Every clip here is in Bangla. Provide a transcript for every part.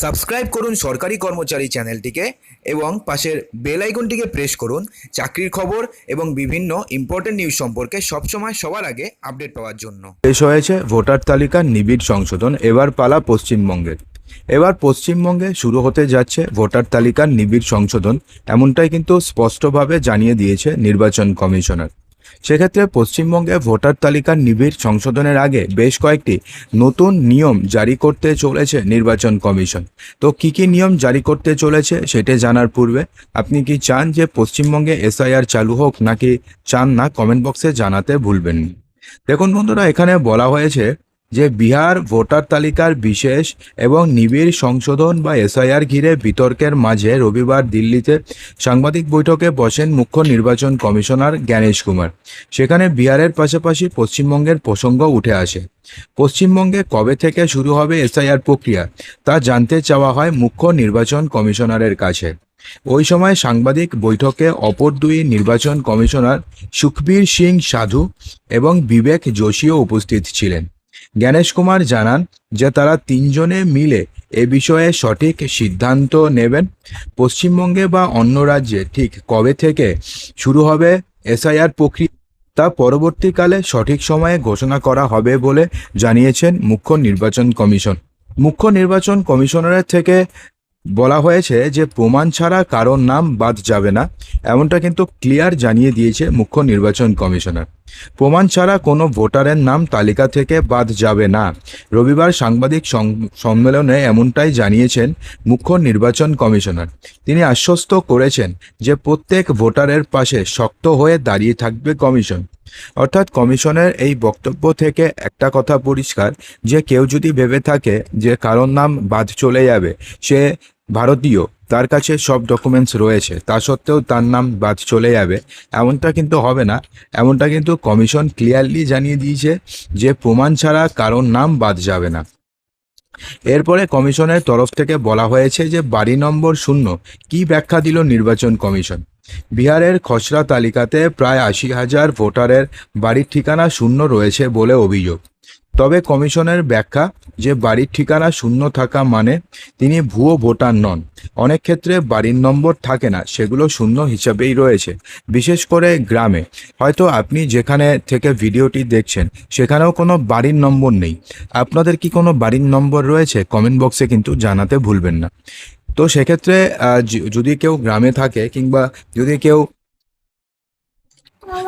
সাবস্ক্রাইব করুন সরকারি কর্মচারী চ্যানেলটিকে এবং পাশের বেল আইকনটিকে প্রেস করুন, চাকরির খবর এবং বিভিন্ন ইম্পর্টেন্ট নিউজ সম্পর্কে সবসময় সবার আগে আপডেট পাওয়ার জন্য। শেষ হয়েছে ভোটার তালিকার নিবিড় সংশোধন, এবার পালা পশ্চিমবঙ্গের এবার পশ্চিমবঙ্গে শুরু হতে যাচ্ছে ভোটার তালিকার নিবিড় সংশোধন, এমনটাই কিন্তু স্পষ্টভাবে জানিয়ে দিয়েছে নির্বাচন কমিশনার। সেক্ষেত্রে পশ্চিমবঙ্গে ভোটার তালিকার নিবিড় সংশোধনের আগে বেশ কয়েকটি নতুন নিয়ম জারি করতে চলেছে নির্বাচন কমিশন। তো কি কি নিয়ম জারি করতে চলেছে সেটা জানার পূর্বে আপনি কি চান যে পশ্চিমবঙ্গে এসআইআর চালু হোক নাকি চান না কমেন্ট বক্সে জানাতে ভুলবেন দেখুন বন্ধুরা, এখানে বলা হয়েছে যে বিহার ভোটার তালিকার বিশেষ এবং নিবিড় সংশোধন বা এসআইআর ঘিরে বিতর্কের মাঝে রবিবার দিল্লিতে সাংবাদিক বৈঠকে বসেন মুখ্য নির্বাচন কমিশনার জ্ঞানেশ কুমার। সেখানে বিহারের পাশাপাশি পশ্চিমবঙ্গের প্রসঙ্গ উঠে আসে। পশ্চিমবঙ্গে কবে থেকে শুরু হবে এসআইআর প্রক্রিয়া তা জানতে চাওয়া হয় মুখ্য নির্বাচন কমিশনারের কাছে। ওই সময় সাংবাদিক বৈঠকে অপর দুই নির্বাচন কমিশনার সুখবীর সিং সাধু এবং বিবেক যোশীও উপস্থিত ছিলেন। জ্ঞানেশ কুমার জানান যে তারা তিনজনে মিলে এ বিষয়ে সঠিক সিদ্ধান্ত নেবেন। পশ্চিমবঙ্গে বা অন্য রাজ্যে ঠিক কবে থেকে শুরু হবে এসআইআর প্রক্রিয়া তা পরবর্তীকালে সঠিক সময়ে ঘোষণা করা হবে বলে জানিয়েছেন মুখ্য নির্বাচন কমিশন। মুখ্য নির্বাচন কমিশনারের থেকে বলা হয়েছে যে প্রমাণ ছাড়া কারোর নাম বাদ যাবে না, এমনটা কিন্তু ক্লিয়ার জানিয়ে দিয়েছে মুখ্য নির্বাচন কমিশনার। প্রমাণ ছাড়া কোনো ভোটারের নাম তালিকা থেকে বাদ যাবে না। রবিবার সাংবাদিক সম্মেলনে এমনটাই জানিয়েছেন মুখ্য নির্বাচন কমিশনার। তিনি আশ্বস্ত করেছেন যে প্রত্যেক ভোটারের পাশে শক্ত হয়ে দাঁড়িয়ে থাকবে কমিশন। অর্থাৎ কমিশনের এই বক্তব্য থেকে একটা কথা পরিষ্কার, যে কেউ যদি ভেবে থাকে যে কারোর নাম বাদ চলে যাবে, সে ভারতীয়, তার কাছে সব ডকুমেন্টস রয়েছে। তা সত্ত্বেও তার নাম বাদ চলে যাবে। এমনটা কিন্তু হবে না। এমনটা কিন্তু কমিশন ক্লিয়ারলি জানিয়ে দিয়েছে যে প্রমাণ ছাড়া কারোর নাম বাদ যাবে না। এরপরে কমিশনের তরফ থেকে বলা হয়েছে যে বাড়ি নম্বর শূন্য, কি ব্যাখ্যা দিল নির্বাচন কমিশন? বিহারের খসড়া তালিকাতে প্রায় আশি হাজার ভোটারের বাড়ির ঠিকানা শূন্য রয়েছে বলে অভিযোগ। তবে কমিশনের ব্যাখ্যা যে বাড়ির ঠিকানা শূন্য থাকা মানে তিনি ভুয়ো ভোটার নন। অনেক ক্ষেত্রে বাড়ির নম্বর থাকে না, সেগুলো শূন্য হিসাবেই রয়েছে। বিশেষ করে গ্রামে। হয়তো আপনি যেখানে থেকে ভিডিওটি দেখছেন, সেখানেও কোনো বাড়ির নম্বর নেই। আপনাদের কি কোনো বাড়ির নম্বর রয়েছে? কমেন্ট বক্সে কিন্তু জানাতে ভুলবেন না। তো সেক্ষেত্রে যদি কেউ গ্রামে থাকে কিংবা যদি কেউ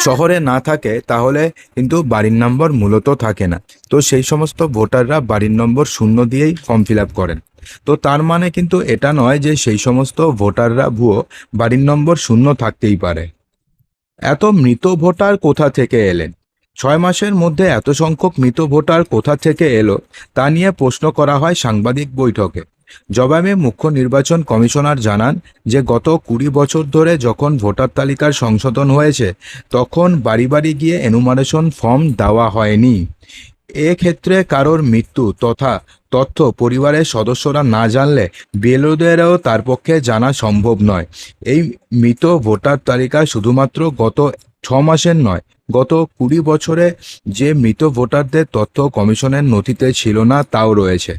শহরে না থাকে, তাহলে কিন্তু বাড়ির নম্বর মূলত থাকে না। তো সেই সমস্ত ভোটাররা বাড়ির নম্বর শূন্য দিয়েই ফর্ম ফিল আপ করেন। তো তার মানে কিন্তু এটা নয় যে সেই সমস্ত ভোটাররা ভুয়ো বাড়ির নম্বর শূন্য থাকতেই পারে। এত মৃত ভোটার কোথা থেকে এলেন? ছয় মাসের মধ্যে এত সংখ্যক মৃত ভোটার কোথা থেকে এলো, তা নিয়ে প্রশ্ন করা হয় সাংবাদিক বৈঠকে। জবাবে মুখ্য নির্বাচন কমিশনার জানান যে, গত কুড়ি বছর ধরে যখন ভোটার তালিকার সংশোধন হয়েছে, তখন বাড়ি বাড়ি গিয়ে এনুমারেশন ফর্ম দেওয়া হয়নি। এক্ষেত্রে কারোর মৃত্যু তথা তথ্য পরিবারের সদস্যরা না জানলে বেলোদেরও তার পক্ষে জানা সম্ভব নয়। এই মৃত ভোটার তালিকা শুধুমাত্র গত ছ মাসের নয় গত কুড়ি বছরে যে মৃত ভোটারদের তথ্য কমিশনের নথিতে ছিল না, তাও রয়েছে।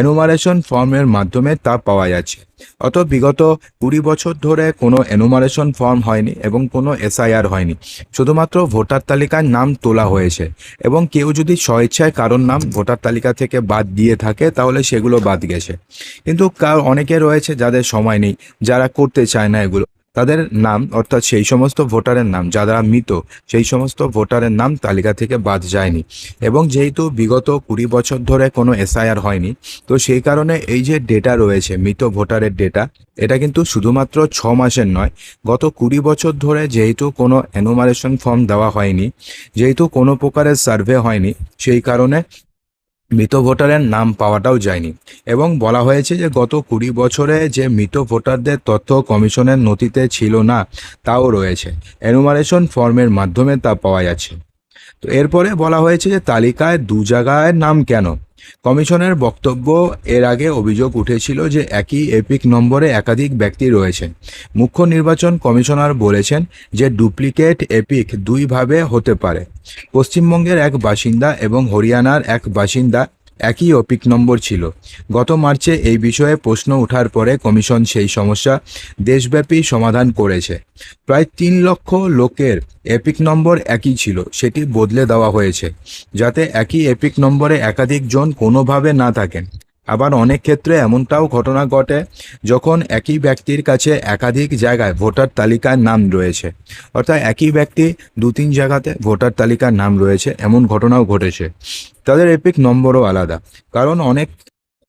এনুমারেশন ফর্মের মাধ্যমে তা পাওয়া যাচ্ছে। অত বিগত কুড়ি বছর ধরে কোনো এনুমারেশন ফর্ম হয়নি এবং কোনো এসআইআর হয়নি। শুধুমাত্র ভোটার তালিকার নাম তোলা হয়েছে এবং কেউ যদি স্বেচ্ছায় কারোর নাম ভোটার তালিকা থেকে বাদ দিয়ে থাকে, তাহলে সেগুলো বাদ গেছে। কিন্তু অনেকে রয়েছে যাদের সময় নেই, যারা করতে চায় না এগুলো। তাদের নাম, অর্থাৎ সেই সমস্ত ভোটারের নাম, যারা মৃত, সেই সমস্ত ভোটারের নাম তালিকা থেকে বাদ যায়নি। এবং যেহেতু বিগত কুড়ি বছর ধরে কোনো এসআইআর হয়নি, তো সেই কারণে এই যে ডেটা রয়েছে, মৃত ভোটারের ডেটা, এটা কিন্তু শুধুমাত্র ছ মাসের নয়, গত কুড়ি বছর ধরে যেহেতু কোনো এনুমারেশন ফর্ম দেওয়া হয়নি, যেহেতু কোনো প্রকারের সার্ভে হয়নি, সেই কারণে মৃত ভোটারের নাম পাওয়াটাও যায়নি। এবং বলা হয়েছে যে গত কুড়ি বছরে যে মৃত ভোটারদের তথ্য কমিশনের নথিতে ছিল না, তাও রয়েছে। এনুমারেশন ফর্মের মাধ্যমে তা পাওয়া যাচ্ছে। তো এরপরে বলা হয়েছে যে তালিকায় দু জায়গায় নাম কেন? কমিশনের বক্তব্য এর আগে অভিযোগ উঠেছিল যে একই এপিক নম্বরে একাধিক ব্যক্তি রয়েছেন মুখ্য নির্বাচন কমিশনার বলেছেন যে ডুপ্লিকেট এপিক দুইভাবে হতে পারে। পশ্চিমবঙ্গের এক বাসিন্দা এবং হরিয়ানার এক বাসিন্দা একই অপিক নম্বর ছিল। গত মার্চে এই বিষয়ে প্রশ্ন ওঠার পরে কমিশন সেই সমস্যা দেশব্যাপী সমাধান করেছে। প্রায় তিন লক্ষ লোকের এপিক নম্বর একই ছিল, সেটি বদলে দেওয়া হয়েছে, যাতে একই এপিক নম্বরে একাধিক জন কোনোভাবে না থাকেন। আবার অনেক ক্ষেত্রে এমনটাও ঘটনা ঘটে যখন একই ব্যক্তির কাছে একাধিক জায়গায় ভোটার তালিকার নাম রয়েছে। অর্থাৎ একই ব্যক্তি দু তিন জায়গাতে ভোটার তালিকার নাম রয়েছে, এমন ঘটনাও ঘটেছে। তাদের এপিক নম্বরও আলাদা, কারণ অনেক,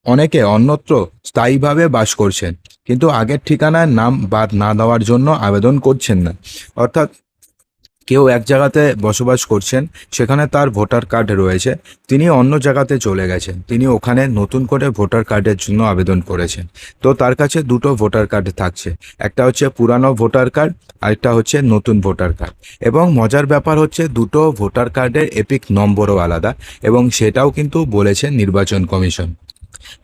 অনেকে অন্যত্র স্থায়ীভাবে বাস করছেন, কিন্তু আগের ঠিকানায় নাম বাদ না দেওয়ার জন্য আবেদন করছেন না। অর্থাৎ কেউ এক জায়গাতে বসবাস করছেন, সেখানে তার ভোটার কার্ড রয়েছে। তিনি অন্য জায়গাতে চলে গেছেন। তিনি ওখানে নতুন করে ভোটার কার্ডের জন্য আবেদন করেছেন। তো তার কাছে দুটো ভোটার কার্ড থাকছে। একটা হচ্ছে পুরানো ভোটার কার্ড, আরেকটা হচ্ছে নতুন ভোটার কার্ড। এবং মজার ব্যাপার হচ্ছে দুটো ভোটার কার্ডের এপিক নম্বরও আলাদা এবং সেটাও কিন্তু বলেছে নির্বাচন কমিশন।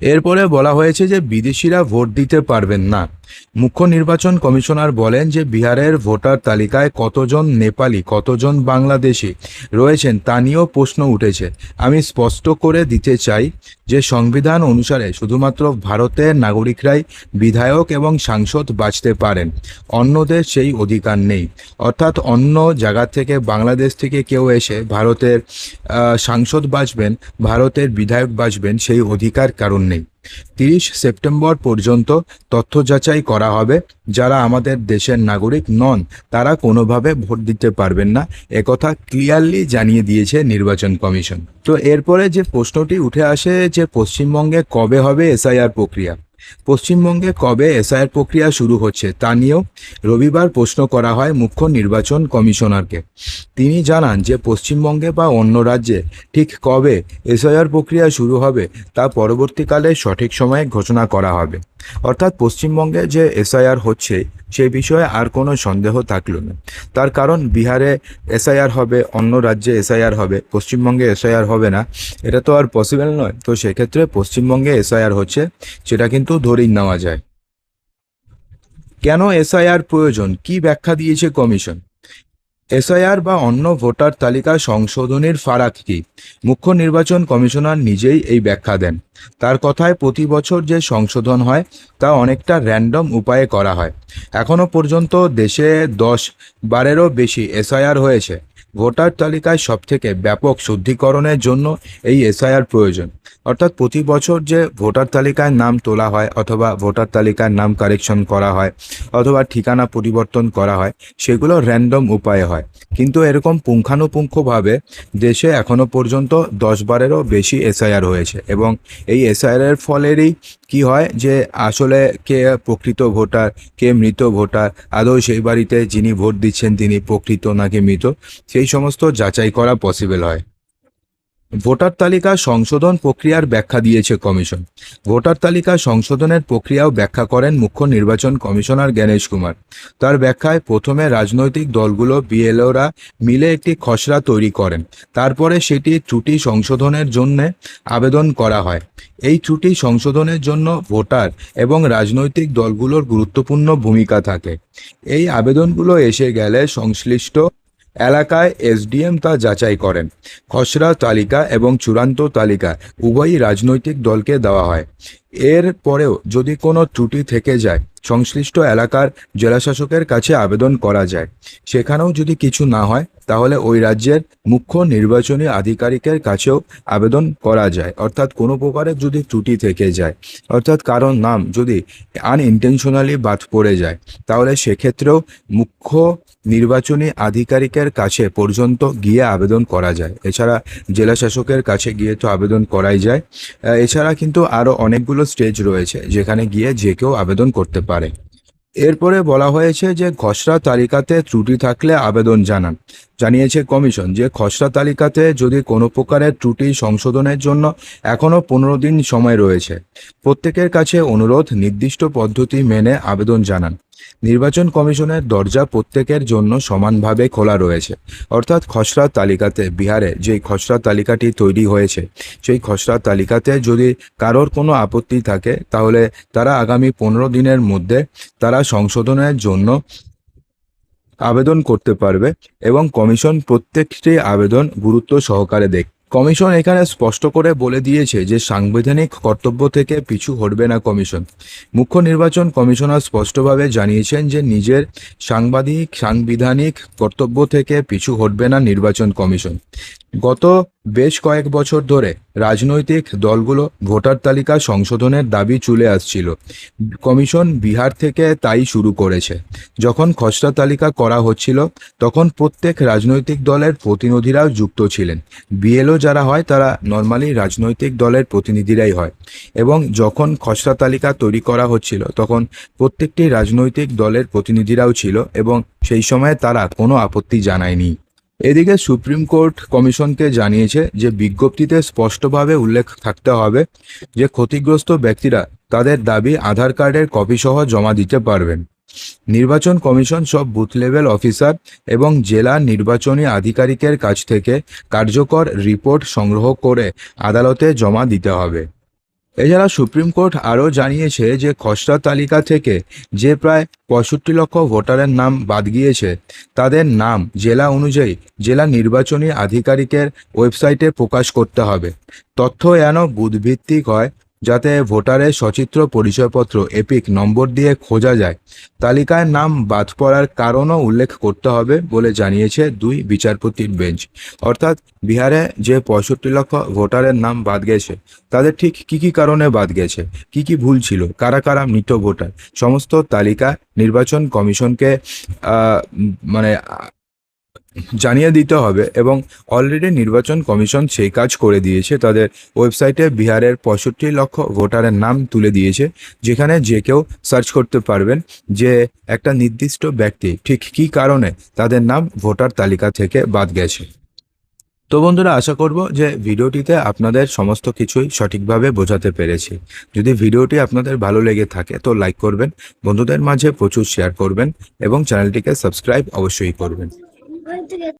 এরপরে বলা হয়েছে যে বিদেশিরা ভোট দিতে পারবেন না। মুখ্য নির্বাচন কমিশনার বলেন যে বিহারের ভোটার তালিকায় কতজন নেপালি, কতজন বাংলাদেশি রয়েছেন তা নিয়েও প্রশ্ন উঠেছে। আমি স্পষ্ট করে দিতে চাই যে সংবিধান অনুসারে শুধুমাত্র ভারতের নাগরিকরাই বিধায়ক এবং সাংসদ বাঁচতে পারেন। অন্যদের সেই অধিকার নেই। অর্থাৎ অন্য জায়গা থেকে বাংলাদেশ থেকে কেউ এসে ভারতের সাংসদ বাঁচবেন, ভারতের বিধায়ক বাঁচবেন সেই অধিকার কারণ নেই। তিরিশ সেপ্টেম্বর পর্যন্ত তথ্য যাচাই করা হবে। যারা আমাদের দেশের নাগরিক নন, তারা কোনোভাবে ভোট দিতে পারবেন না। একথা ক্লিয়ারলি জানিয়ে দিয়েছে নির্বাচন কমিশন। তো এরপরে যে প্রশ্নটি উঠে আসে যে পশ্চিমবঙ্গে কবে হবে এসআইআর প্রক্রিয়া পশ্চিমবঙ্গে কবে এসআইআর প্রক্রিয়া শুরু হচ্ছে তা নিয়েও রবিবার প্রশ্ন করা হয় মুখ্য নির্বাচন কমিশনারকে। তিনি জানান যে পশ্চিমবঙ্গে বা অন্য রাজ্যে ঠিক কবে এসআইআর প্রক্রিয়া শুরু হবে তা পরবর্তীকালে সঠিক সময়ে ঘোষণা করা হবে। অর্থাৎ পশ্চিমবঙ্গে যে এসআইআর হচ্ছে সেই বিষয়ে আর কোনো সন্দেহ থাকল না। তার কারণ বিহারে এসআইআর হবে, অন্য রাজ্যে এসআইআর হবে, পশ্চিমবঙ্গে এসআইআর হবে না। এটা তো আর পসিবল নয়। তো সেক্ষেত্রে পশ্চিমবঙ্গে এসআইআর হচ্ছে, সেটা কিন্তু ধরেই নেওয়া যায়। কেন এসআইআর প্রয়োজন? কি ব্যাখ্যা দিয়েছে কমিশন? এসআইআর বা অন্য ভোটার তালিকা সংশোধনের ফারাক কি? মুখ্য নির্বাচন কমিশনার নিজেই এই ব্যাখ্যা দেন। তার কথায় প্রতি বছর যে সংশোধন হয়, তা অনেকটা র্যান্ডম উপায়ে করা হয়। এখনও পর্যন্ত দেশে দশ বারেরও বেশি এসআইআর হয়েছে। ভোটার তালিকায় সবথেকে ব্যাপক শুদ্ধিকরণের জন্য এই এসআইআর প্রয়োজন। অর্থাৎ প্রতি বছর যে ভোটার তালিকায় নাম তোলা হয় অথবা ভোটার তালিকার নাম কারেকশন করা হয় অথবা ঠিকানা পরিবর্তন করা হয়, সেগুলো র্যান্ডম উপায়ে হয়। কিন্তু এরকম পুঙ্খানুপুঙ্খভাবে দেশে এখনও পর্যন্ত দশ বারেরও বেশি এসআইআর হয়েছে এবং এই এসআইআর ফলেরই কি হয় যে আসলে কে প্রকৃত ভোটার, কে মৃত ভোটার, আদৌ সেই বাড়িতে যিনি ভোট দিচ্ছেন তিনি প্রকৃত নাকি মৃত, সেই সমস্ত যাচাই করা পসিবল হয়। ভোটার তালিকা সংশোধন প্রক্রিয়ার ব্যাখ্যা দিয়েছে কমিশন। ভোটার তালিকা সংশোধনের প্রক্রিয়াও ব্যাখ্যা করেন মুখ্য নির্বাচন কমিশনার জ্ঞানেশ কুমার। তার ব্যাখ্যায় প্রথমে রাজনৈতিক দলগুলো বিএলওরা মিলে একটি খসড়া তৈরি করেন। তারপরে সেটি ত্রুটি সংশোধনের জন্য আবেদন করা হয়। এই ত্রুটি সংশোধনের জন্য ভোটার এবং রাজনৈতিক দলগুলোর গুরুত্বপূর্ণ ভূমিকা থাকে। এই আবেদনগুলো এসে গেলে সংশ্লিষ্ট এলাকায় এসডিএম তা যাচাই করেন। খসড়া তালিকা এবং চূড়ান্ত তালিকা উভয়ই রাজনৈতিক দলকে দেওয়া হয়। এর পরেও যদি কোনো ত্রুটি থেকে যায়, সংশ্লিষ্ট এলাকার জেলাশাসকের কাছে আবেদন করা যায়। সেখানেও যদি কিছু না হয়, তাহলে ওই রাজ্যের মুখ্য নির্বাচনী আধিকারিকের কাছেও আবেদন করা যায়। অর্থাৎ কোনো প্রকারের যদি ত্রুটি থেকে যায়, অর্থাৎ কারোর নাম যদি আনইনটেনশনালি বাদ পড়ে যায়, তাহলে সেক্ষেত্রেও মুখ্য নির্বাচনী আধিকারিকের কাছে পর্যন্ত গিয়ে আবেদন করা যায়। এছাড়া জেলা শাসকের কাছে গিয়ে তো আবেদন করাই যায়। এছাড়া কিন্তু আরও অনেকগুলো স্টেজ রয়েছে, যেখানে গিয়ে যে কেউ আবেদন করতে পারে। এরপরে বলা হয়েছে যে খসড়া তালিকাতে ত্রুটি থাকলে আবেদন জানান। জানিয়েছে কমিশন যে খসড়া তালিকাতে যদি কোনো প্রকারের ত্রুটি সংশোধনের জন্য এখনও পনেরো দিন সময় রয়েছে, প্রত্যেকের কাছে অনুরোধ নির্দিষ্ট পদ্ধতি মেনে আবেদন জানান। নির্বাচন কমিশনের দরজা প্রত্যেকের জন্য সমানভাবে খোলা রয়েছে। অর্থাৎ খসড়া তালিকাতে, বিহারে যে খসড়া তালিকাটি তৈরি হয়েছে, সেই খসড়া তালিকাতে যদি কারোর কোনো আপত্তি থাকে, তাহলে তারা আগামী পনেরো দিনের মধ্যে তারা সংশোধনের জন্য আবেদন করতে পারবে এবং কমিশন প্রত্যেকটি আবেদন গুরুত্ব সহকারে দেখ কমিশন এখানে স্পষ্ট করে বলে দিয়েছে যে সাংবিধানিক কর্তব্য থেকে পিছু হটবে না কমিশন। মুখ্য নির্বাচন কমিশনার স্পষ্টভাবে জানিয়েছেন যে নিজের সাংবাদিক, সাংবিধানিক কর্তব্য থেকে পিছু হটবে না নির্বাচন কমিশন। গত বেশ কয়েক বছর ধরে রাজনৈতিক দলগুলো ভোটার তালিকা সংশোধনের দাবি চলে আসছিল। কমিশন বিহার থেকে তাই শুরু করেছে। যখন খসড়া তালিকা করা হচ্ছিল, তখন প্রত্যেক রাজনৈতিক দলের প্রতিনিধিরাও যুক্ত ছিলেন। বিএলও যারা হয়, তারা নর্মালি রাজনৈতিক দলের প্রতিনিধিরাই হয়। এবং যখন খসড়া তালিকা তৈরি করা হচ্ছিল, তখন প্রত্যেকটি রাজনৈতিক দলের প্রতিনিধিরাও ছিল এবং সেই সময়ে তারা কোনো আপত্তি জানায়নি। এদিকে সুপ্রিম কোর্ট কমিশনকে জানিয়েছে যে, বিজ্ঞপ্তিতে স্পষ্টভাবে উল্লেখ থাকতে হবে যে, ক্ষতিগ্রস্ত ব্যক্তিরা তাদের দাবি আধার কার্ডের কপি সহ জমা দিতে পারবেন। নির্বাচন কমিশন সব বুথ লেভেল অফিসার এবং জেলা নির্বাচনী আধিকারিকের কাছ থেকে কার্যকর রিপোর্ট সংগ্রহ করে আদালতে জমা দিতে হবে। এছাড়া সুপ্রিম কোর্ট আরও জানিয়েছে যে খসড়া তালিকা থেকে যে প্রায় পঁয়ষট্টি লক্ষ ভোটারের নাম বাদ গিয়েছে, তাদের নাম জেলা অনুযায়ী জেলা নির্বাচনী আধিকারিকের ওয়েবসাইটে প্রকাশ করতে হবে। তথ্য যেন বুথভিত্তিক হয় যাতে ভোটারের সচিত্র পরিচয়পত্র, এপিক নম্বর দিয়ে খোঁজা যায়। তালিকায় নাম বাদ পড়ার কারণও উল্লেখ করতে হবে বলে জানিয়েছে দুই বিচারপতির বেঞ্চ। অর্থাৎ বিহারে যে পঁয়ষট্টি লক্ষ ভোটারের নাম বাদ গেছে, তাদের ঠিক কি কি কারণে বাদ গেছে, কি কি ভুল ছিল, কারা কারা মৃত ভোটার, সমস্ত তালিকা নির্বাচন কমিশনকে মানে জানিয়ে দিতে হবে এবং অলরেডি নির্বাচন কমিশন সেই কাজ করে দিয়েছে। তাদের ওয়েবসাইটে বিহারের পঁয়ষট্টি লক্ষ ভোটারের নাম তুলে দিয়েছে, যেখানে যে কেউ সার্চ করতে পারবেন যে একটা নির্দিষ্ট ব্যক্তি ঠিক কী কারণে তাদের নাম ভোটার তালিকা থেকে বাদ গেছে। তো বন্ধুরা, আশা করব যে ভিডিওটিতে আপনাদের সমস্ত কিছুই সঠিকভাবে বোঝাতে পেরেছি। যদি ভিডিওটি আপনাদের ভালো লেগে থাকে তো লাইক করবেন, বন্ধুদের মাঝে প্রচুর শেয়ার করবেন এবং চ্যানেলটিকে সাবস্ক্রাইব অবশ্যই করবেন। 我要这个